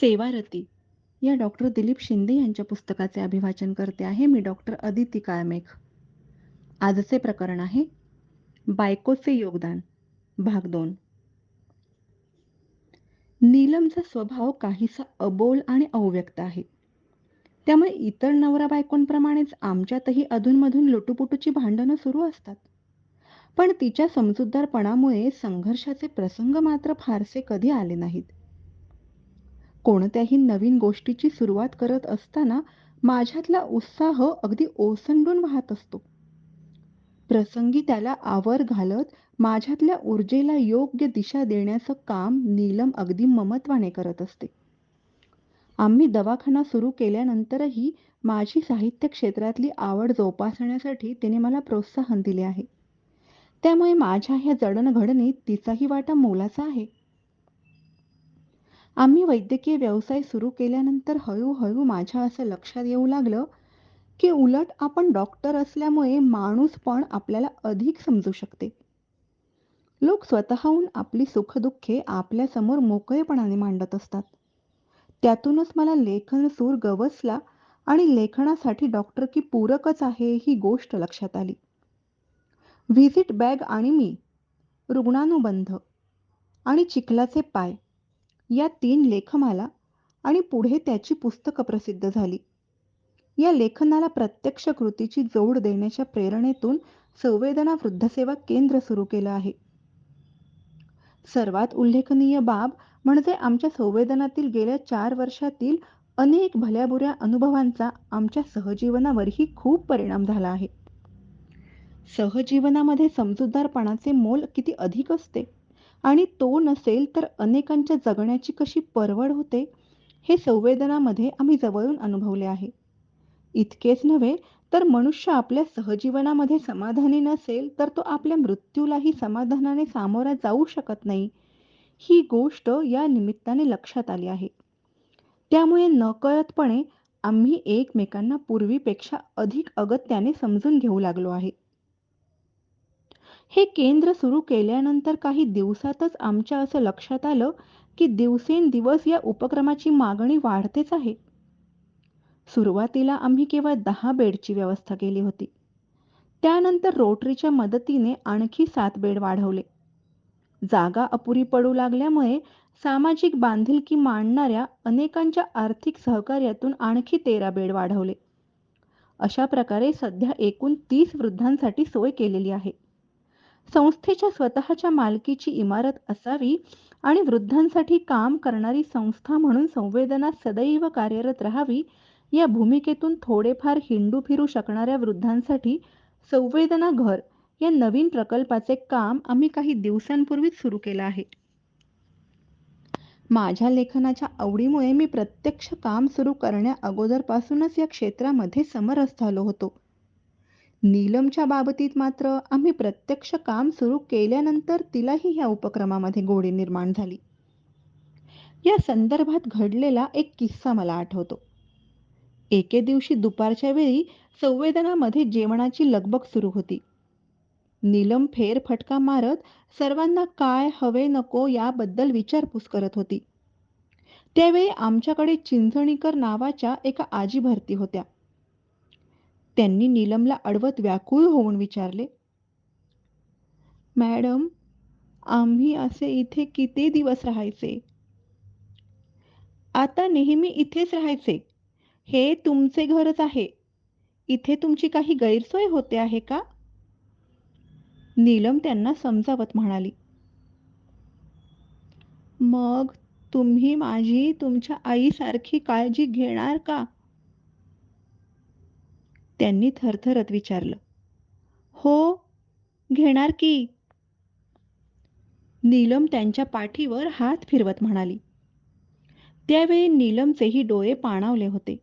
सेवारती. या डॉक्टर दिलीप शिंदे यांच्या पुस्तकाचे अभिवाचन करते आहे मी डॉक्टर अदिती काळमेघ. आजचे प्रकरण आहे बायकोचे योगदान भाग दोन. नीलमचा स्वभाव काहीसा अबोल आणि अव्यक्त आहे. त्यामुळे इतर नवरा बायकोंप्रमाणेच आमच्यातही अधूनमधून लुटूपुटूची भांडणं सुरू असतात. पण तिच्या समजूतदारपणामुळे संघर्षाचे प्रसंग मात्र फारसे कधी आले नाहीत. कोणत्याही नवीन गोष्टीची सुरुवात करत असताना माझ्यातला उत्साह अगदी ओसंडून वाहत असतो. प्रसंगी त्याला आवर घालत माझ्यातल्या ऊर्जेला योग्य दिशा देण्याचं काम नीलम अगदी ममत्वाने करत असते. आम्ही दवाखाना सुरू केल्यानंतरही माझी साहित्य क्षेत्रातली आवड जोपासण्यासाठी तिने मला प्रोत्साहन दिले आहे. त्यामुळे माझ्या ह्या जडणघडणीत तिचाही वाटा मोलाचा आहे. आम्ही वैद्यकीय व्यवसाय सुरू केल्यानंतर हळूहळू माझ्या असं लक्षात येऊ लागलं की उलट आपण डॉक्टर असल्यामुळे माणूस पण आपल्याला अधिक समजू शकते. लोक स्वतःहून आपली सुखदुःखे आपल्यासमोर मोकळेपणाने मांडत असतात. त्यातूनच मला लेखन सूर गवसला आणि लेखनासाठी डॉक्टर की पूरकच आहे ही गोष्ट लक्षात आली. व्हिजिट बॅग आणि मी रुग्णानुबंध आणि चिखलाचे पाय या तीन लेखमाला आणि पुढे त्याची पुस्तकं प्रसिद्ध झाली. या लेखनाला प्रत्यक्ष कृतीची जोड देण्याच्या प्रेरणेतून संवेदना वृद्धसेवा केंद्र सुरू केलं आहे. सर्वात उल्लेखनीय बाब म्हणजे आमच्या संवेदनातील गेल्या चार वर्षातील अनेक भल्याबुऱ्या अनुभवांचा आमच्या सहजीवनावरही खूप परिणाम झाला आहे. सहजीवनामध्ये समजूतदारपणाचे मोल किती अधिक असते? आणि तो नसेल तर अनेकांच्या जगण्याची कशी परवड होते हे संवेदनामध्ये आम्ही जवळून अनुभवले आहे. इतकेच नव्हे तर मनुष्य आपल्या सहजीवनामध्ये समाधानी नसेल तर तो आपल्या मृत्यूलाही समाधानाने सामोरा जाऊ शकत नाही. ही गोष्ट या निमित्ताने लक्षात आली आहे. त्यामुळे नकळतपणे आम्ही एकमेकांना पूर्वीपेक्षा अधिक अगत्याने समजून घेऊ लागलो आहे. हे केंद्र सुरू केल्यानंतर काही दिवसातच आमच्या असं लक्षात आलं की दिवसेंदिवस या उपक्रमाची मागणी वाढतेच आहे. सुरुवातीला आम्ही केवळ दहा बेडची व्यवस्था केली होती. त्यानंतर रोटरीच्या मदतीने आणखी सात बेड वाढवले. जागा अपुरी पडू लागल्यामुळे सामाजिक बांधिलकी मांडणाऱ्या अनेकांच्या आर्थिक सहकार्यातून आणखी तेरा बेड वाढवले. अशा प्रकारे सध्या एकूण तीस वृद्धांसाठी सोय केलेली आहे. संस्थेच्या स्वतःच्या मालकीची इमारत असावी आणि वृद्धांसाठी काम करणारी संस्था म्हणून संवेदना सदैव कार्यरत राहावी या भूमिकेतून थोडेफार हिंडू फिरू शकणाऱ्या वृद्धांसाठी संवेदना घर या नवीन प्रकल्पाचे काम आम्ही काही दिवसांपूर्वीच सुरू केलं आहे. माझ्या लेखनाच्या आवडीमुळे मी प्रत्यक्ष काम सुरू करण्या अगोदरपासूनच या क्षेत्रामध्ये समरस झालो होतो. नीलमच्या बाबतीत मात्र आम्ही प्रत्यक्ष काम सुरू केल्यानंतर तिलाही ह्या उपक्रमामध्ये गोडी निर्माण झाली. या संदर्भात घडलेला एक किस्सा मला आठवतो. एके दिवशी दुपारच्या वेळी संवेदनामध्ये जेवणाची लगबग सुरू होती. नीलम फेर फटका मारत सर्वांना काय हवे नको याबद्दल विचारपूस करत होती. त्यावेळी आमच्याकडे चिंचणीकर नावाच्या एका आजी भरती होत्या. त्यांनी नीलमला अडवत व्याकुळ होऊन विचारले मॅडम आम्ही असे इथे किती दिवस राहायचे? आता नेहमी इथेच राहायचे. हे तुमचे घरच आहे. इथे तुमची काही गैरसोय होते आहे का? नीलम त्यांना समजावत म्हणाली मग तुम्ही माझी तुमच्या आईसारखी काळजी घेणार का? त्यांनी थरथरत विचारलं हो घेणार की? नीलम त्यांच्या पाठीवर हात फिरवत म्हणाली. त्यावेळी नीलमचेही डोळे पाणावले होते.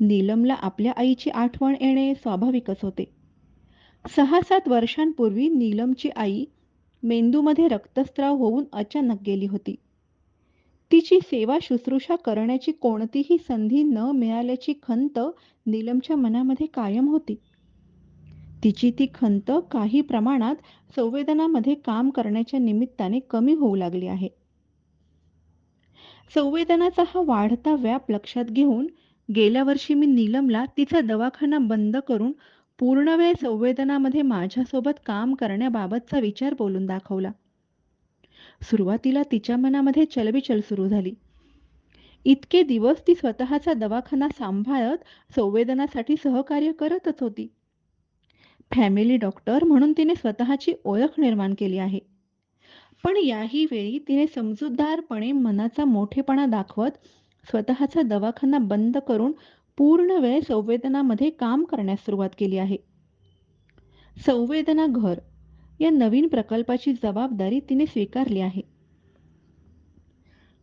नीलमला आपल्या आईची आठवण येणे स्वाभाविकच होते. सहा सात वर्षांपूर्वी नीलमची आई मेंदूमध्ये रक्तस्त्राव होऊन अचानक गेली होती. तिची सेवा शुश्रूषा करण्याची कोणतीही संधी न मिळाल्याची खंत नीलमच्या मनामध्ये कायम होती तिची ती खंत काही प्रमाणात संवेदनामध्ये काम करण्याच्या निमित्ताने कमी होऊ लागली आहे संवेदनाचा हा वाढता व्याप लक्षात घेऊन गेल्या वर्षी मी नीलमला तिचा दवाखाना बंद करून पूर्णवेळ संवेदनामध्ये माझ्यासोबत काम करण्याबाबतचा विचार बोलून दाखवला. सुरुवातीला तिच्या मनामध्ये चलबिचल सुरू झाली. इतके दिवस ती स्वतःचा दवाखाना सांभाळत संवेदनासाठी सहकार्य करतच होती. फॅमिली डॉक्टर म्हणून तिने स्वतःची ओळख निर्माण केली आहे. पण याही वेळी तिने समजूतदारपणे मनाचा मोठेपणा दाखवत स्वतःचा दवाखाना बंद करून पूर्ण वेळ संवेदनामध्ये काम करण्यास सुरुवात केली आहे. संवेदना घर या नवीन प्रकल्पाची जबाबदारी तिने स्वीकारली आहे.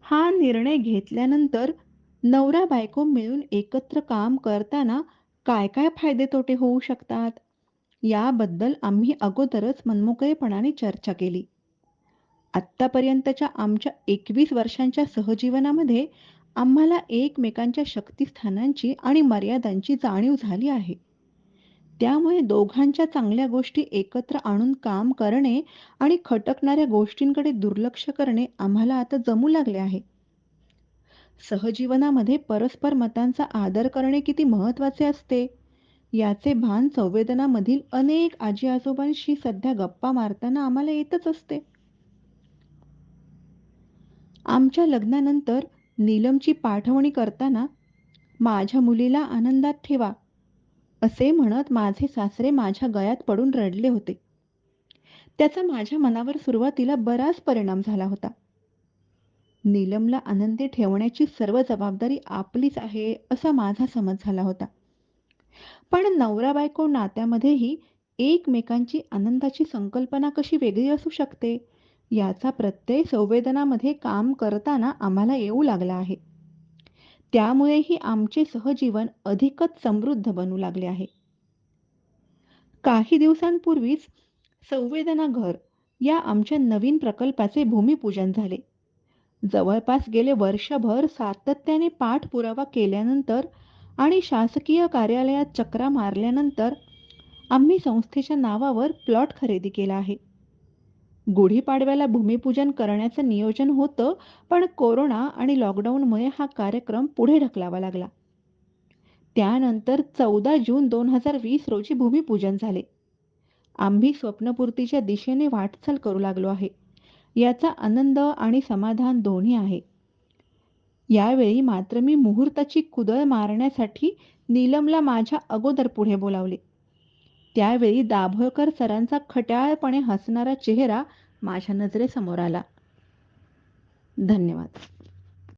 हा निर्णय घेतल्यानंतर नवरा बायको मिळून एकत्र काम करताना काय काय फायदे तोटे होऊ शकतात याबद्दल आम्ही अगोदरच मनमोकळेपणाने चर्चा केली. आत्तापर्यंतच्या आमच्या एकवीस वर्षांच्या सहजीवनामध्ये आम्हाला एकमेकांच्या शक्तिस्थानांची आणि मर्यादांची जाणीव झाली आहे. त्यामुळे दोघांच्या चांगल्या गोष्टी एकत्र आणून काम करणे आणि खटकणाऱ्या गोष्टींकडे दुर्लक्ष करणे आम्हाला आता जमू लागले आहे. सहजीवनामध्ये परस्पर मतांचा आदर करणे किती महत्त्वाचे असते याचे भान संवेदनामधील अनेक आजी-आजोबांशी सध्या गप्पा मारताना आम्हाला येतच असते. आमच्या लग्नानंतर नीलमची पाठवणी करताना "माझ्या मुलीला आनंदात ठेवा" असे म्हणत माझे सासरे माझ्या गळ्यात पडून रडले होते. त्याचा माझ्या मनावर सुरुवातीला बराच परिणाम झाला होता. नीलमला आनंदी ठेवण्याची सर्व जबाबदारी आपलीच आहे असा माझा समज झाला होता. पण नवरा-बायको नात्यामध्येही एकमेकांची आनंदाची संकल्पना कशी वेगळी असू शकते याचा प्रत्यय संवेदनामध्ये काम करताना आम्हाला येऊ लागला आहे. त्यामुळेही आमचे सहजीवन अधिकच समृद्ध बनू लागले आहे. काही दिवसांपूर्वीच संवेदना घर या आमच्या नवीन प्रकल्पाचे भूमिपूजन झाले. जवळपास गेले वर्षभर सातत्याने पाठपुरावा केल्यानंतर आणि शासकीय कार्यालयात चक्रा मारल्यानंतर आम्ही संस्थेच्या नावावर प्लॉट खरेदी केला आहे. गुढीपाडव्याला भूमिपूजन करण्याचं नियोजन होतं पण कोरोना आणि लॉकडाऊनमुळे हा कार्यक्रम पुढे ढकलावा लागला. त्यानंतर चौदा जून दोन हजार वीस रोजी भूमिपूजन झाले. आम्ही स्वप्नपूर्तीच्या दिशेने वाटचाल करू लागलो आहे. याचा आनंद आणि समाधान दोन्ही आहे. यावेळी मात्र मी मुहूर्ताची कुदळ मारण्यासाठी नीलमला माझ्या अगोदर पुढे बोलावले. त्यावेळी दाभोळकर सरांचा खट्याळपणे हसणारा चेहरा माझ्या नजरेसमोर आला. धन्यवाद.